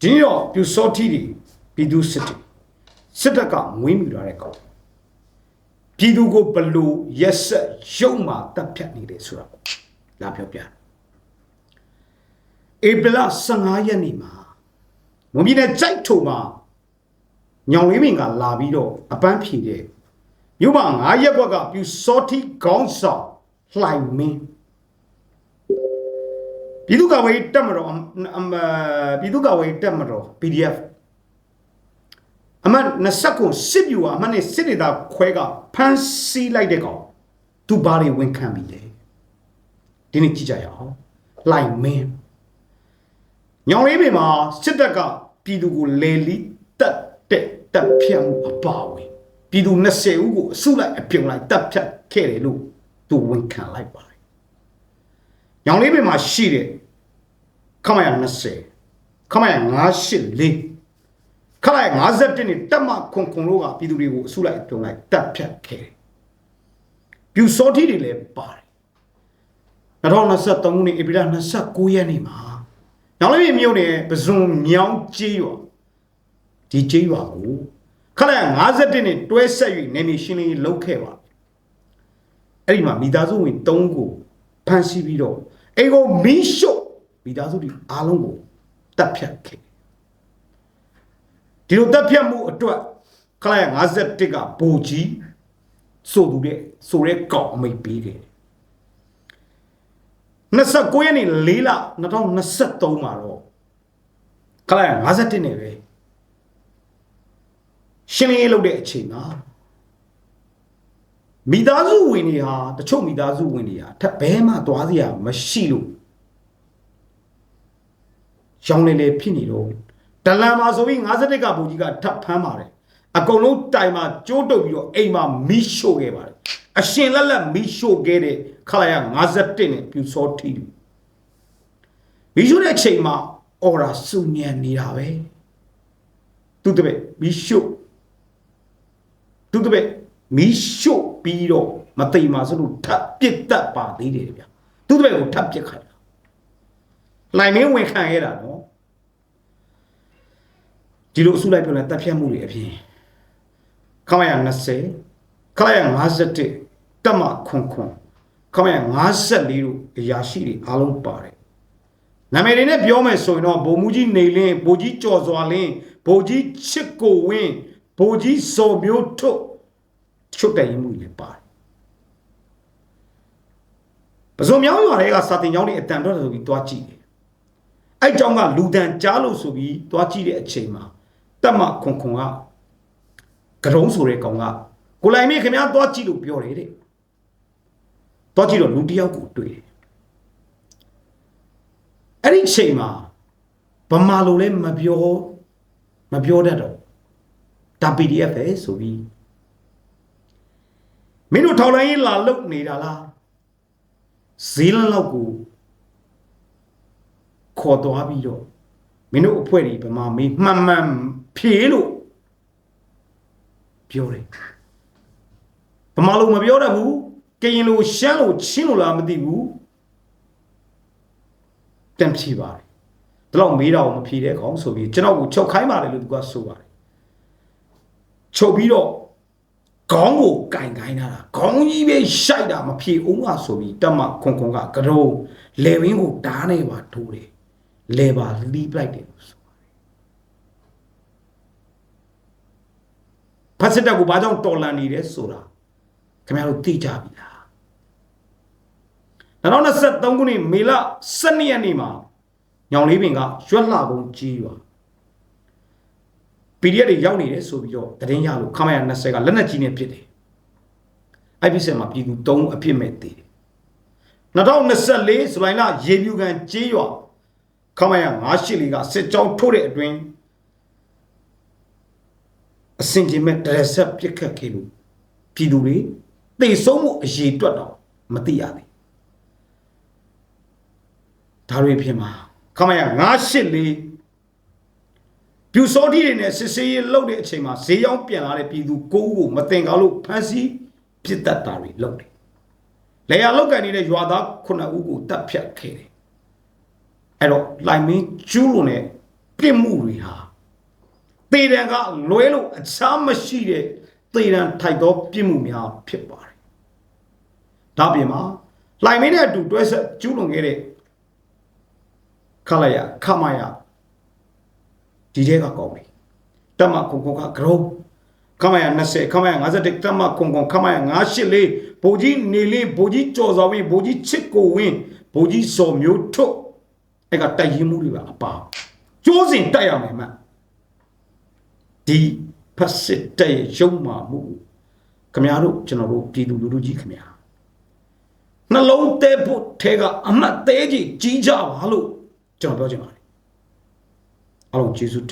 ဒီနေ့တော့ပြူစောထီတွေပြည်သူစစ်တွေစစ်တပ်ကမွေးမြူလာတဲ့ကောင်ပြည်သူကိုဘလို့ရက်ဆက်ရုံမှတပ်ဖြတ်နေတယ်ဆိုတာပေါ့လာပြောပြဧပြီလ15ရက်နေ့မှာမွန်ပြည်နယ်ကြိုက်ထုံမှာညောင်လေးပင်ကလာပြီးတော့အပန်းဖြေတဲ့မြို့မှာ9ရက်ဘက်ကပြူစောထီခေါင်းဆောင်လှိုင်မင်း ပြည်သူ့ကာကွယ်ရေးတက်မတော်အမ်အမ်ပြည်သူ့ကာကွယ်ရေးတက်မတော် PDF အမှတ်20ကိုစစ်ပြူအမှတ်နဲ့စစ်ဒေတာခွဲကဖမ်းဆီးလိုက်တဲ့ကောင်သူဘာတွေဝန်ခံပြီးလဲဒီနေ့ကြည့်ကြရအောင်လိုက်မင်းညောင်လေးပင်မှာစစ်တပ်ကပြည်သူကိုလေလီတက်တက်တက်ဖြတ်မှုအပါဝင်ပြည်သူ20ဦးကိုအစုလိုက်အပြုံလိုက်တက်ဖြတ်ခဲ့တယ်လို့သူဝန်ခံလိုက်ပါတယ် ညောင်လေးပင်မှာရှိတဲ့ခမရ20ခမရ984ခမရ51နဲ့တက်မခွန်ခွန်လို့ကပြည်သူတွေကိုအစုလိုက်အပြုံလိုက်တပ်ဖြတ်ခဲ့တယ်ပြူစောတိတွေလည်းပါတယ်2023ခုနှစ်ဧပြီလ29ရက်နေ့မှာညောင်လေးပင်မြို့နယ်ပဇွန်မြောင်းကျေးရွာဒီကျေးရွာကိုခမရ51နဲ့တွဲဆက်၍နေမီရှင်းလင်းရေးလုပ်ခဲ့ပါတယ်အဲ့ဒီမှာမိသားစုဝင်3ကို ဖမ်းဆီးပြီးတော့အိမ်ကိုမီးရှို့မိသားစုတွေအားလုံးကိုတပ်ဖြတ်ခဲ့ဒီလိုတပ်ဖြတ်မှုအတွက်ခလာရ51ကဘိုကြီးဆိုသူတဲ့ဆိုရဲကောက်အမိတ်ပေးခဲ့တယ်29ရက်နေ့4လ2023မှာတော့ခလာရ51နဲ့ပဲရှင်းလင်းရေးလုပ်တဲ့အချိန်မှာ မိသားစုဝင်တွေဟာတချို့မိသားစုဝင်တွေဟာထပ်ဘဲမှသွားစရာမရှိလို့ရောင်းလေလေဖြစ်နေတော့ဒလန်မှာဆိုပြီး51ကဘူကြီးကထပ်ဖမ်းပါတယ်အကုန်လုံးတိုင်မှာကျိုးတုပ်ပြီးတော့အိမ်မှာမီးရှို့ခဲ့ပါတယ်အရှင်လက်လက်မီးရှို့ခဲ့တဲ့ခလာရ51နဲ့ပြူစောထီတူမီးရှို့တဲ့အချိန်မှာအော်ရာစုညံနေတာပဲသူတပည့်မီးရှို့သူတပည့် မီးရှို့ပြီးတော့မသိမှဆိုလို့ထပ်ပစ်တတ်ပါသေးတယ်ဗျာသူတပည့်ကိုထပ်ပစ်ခိုင်းတာလိုင်မင်းဝင်ခံရတာနော်ဒီလိုအစုလိုက်ပြောလိုက်တပ်ဖြတ်မှုတွေအပြင်ခမရ20ခမရ51တက်မခွန်ခွန်ခမရ54တို့အရာရှိတွေအားလုံးပါတယ်နာမည်တွေနဲ့ပြောမယ်ဆိုရင်တော့ဗိုလ်မှူးကြီးနေလင်းဗိုလ်ကြီးကျော်စွာလင်းဗိုလ်ကြီးချစ်ကိုဝင်းဗိုလ်ကြီးစော်မျိုးထွတ် ချုပ်တိုင်မှုတွေပါတယ်ပစုံမြောင်းရွာတွေကစာတင်ကျောင်းတွေအတန်တော့ဆိုပြီးတွားကြည့်တယ်အဲ့ကျောင်းကလူတန်ကြားလို့ဆိုပြီးတွားကြည့်တဲ့အချိန်မှာတက်မခွန်ခွန်ကကရုံးဆိုတဲ့ကောင်ကကိုလိုင်မေခင်ဗျားတွားကြည့်လို့ပြောတယ်တဲ့တွားကြည့်တော့လူတစ်ယောက်ကိုတွေ့တယ်အဲ့ဒီအချိန်မှာဗမာလိုလည်းမပြောမပြောတတ်တော့ဒါ PDF ပဲဆိုပြီး မင်းတို့ထောက်လိုင်းရေးလာလုတ်နေတာလားဈေးလန်းလောက်ကိုခေါ်သွားပြီးတော့မင်းတို့အဖွဲ့တွေဗမာမေးမှန်မှန်ဖြေလို့ပြောတယ်ဗမာလိုမပြောတတ်ဘူးကရင်လိုရှမ်းလိုချင်းလိုလားမသိဘူးတန်ဖြေပါတယ်ဒါတော့မေးတော့မဖြေတဲ့ကောင်ဆိုပြီးကျွန်တော်ကိုချုပ်ခိုင်းပါတယ်လို့သူကဆိုပါတယ်ချုပ်ပြီးတော့ ခေါင်းကိုကင်ခိုင်းတာခေါင်းကြီးပဲရှိုက်တာမဖြေအောင်ကဆိုပြီးတက်မခွန်ခွန်ကကရုံလေဝင်းကိုဓားနဲ့ပါထိုးတယ်လေပါလီးပလိုက်တယ်လို့ဆိုပါတယ်ဖတ်စစ်တပ်ကိုဘာကြောင့်တော်လန်နေတယ်ဆိုတာခင်ဗျားတို့သိကြပြီလား2023ခုနှစ်မေလ12ရက်နေ့မှာညောင်လေးပင်ကရွက်လှကုန်းကြီးရွာ PDF တွေရောက်နေတယ်ဆိုပြီးတော့တရင်ရလို့ခမရ20ကလက်နက်ကြီးနဲ့ပစ်တယ်။ IPC မှာပြည်သူ3အပြစ်မဲ့သေးတယ်။2024ဇူလိုင်လရေပြူကန်ကျေးရွာခမရ98လေးကစစ်ကြောင်းထိုးတဲ့အတွင်းအစင်ကြီးမဲ့ဒရက်ဆက်ပစ်ခတ်ခဲ့လို့ပြည်သူတွေတေဆုံးမှုအရေးတွက်တော့မသိရသေး။ဒါတွေဖြစ်မှာခမရ984 ပြူစောတိတွေနဲ့စစ်စေးရေးလုပ်တဲ့အချိန်မှာဈေးရောက်ပြန်လာတဲ့ပြည်သူကိုးကိုမတင်ကားလို့ဖမ်းဆီးပြစ်တတ်တာတွေလုပ်တယ်။လေယာလောက်ကန်နေတဲ့ရွာသား9ဦးကိုတပ်ဖြတ်ခဲ့တယ်။အဲ့တော့လိုင်မင်းကျူးလွန်တဲ့ပြစ်မှုတွေဟာသေတံကလွဲလို့အခြားမရှိတဲ့သေတံထိုက်သောပြစ်မှုများဖြစ်ပါတယ်ဒါပြင်မှာလှိုင်မင်းနဲ့အတူတွဲဆက်ကျူးလွန်ခဲ့တဲ့ခလိုက်ရခမရ ဒီတဲ့ကကောင်းပြီတမခုံခုံကဂရုခမရ20ခမရ51တမခုံခုံခမရ984ဘိုးကြီးနေလေးဘိုးကြီးကြော်စော်ဝင်းဘိုးကြီးချစ်ကိုဝင်းဘိုးကြီးစော်မျိုးထုတ်အဲ့ကတိုက်ရင်မှုတွေပါအပါကျိုးစင်တက်ရမယ်မှဒီဖက်စစ်တဲ့ရုံမာမှုခမရတို့ကျွန်တော်တို့ပြည်သူလူထုကြီးခမရနှလုံးသေးဖို့ထဲကအမတ်သေးကြီးကြီးကြပါလို့ကျွန်တော်ပြောချင်ပါတယ် Allora, Gesù.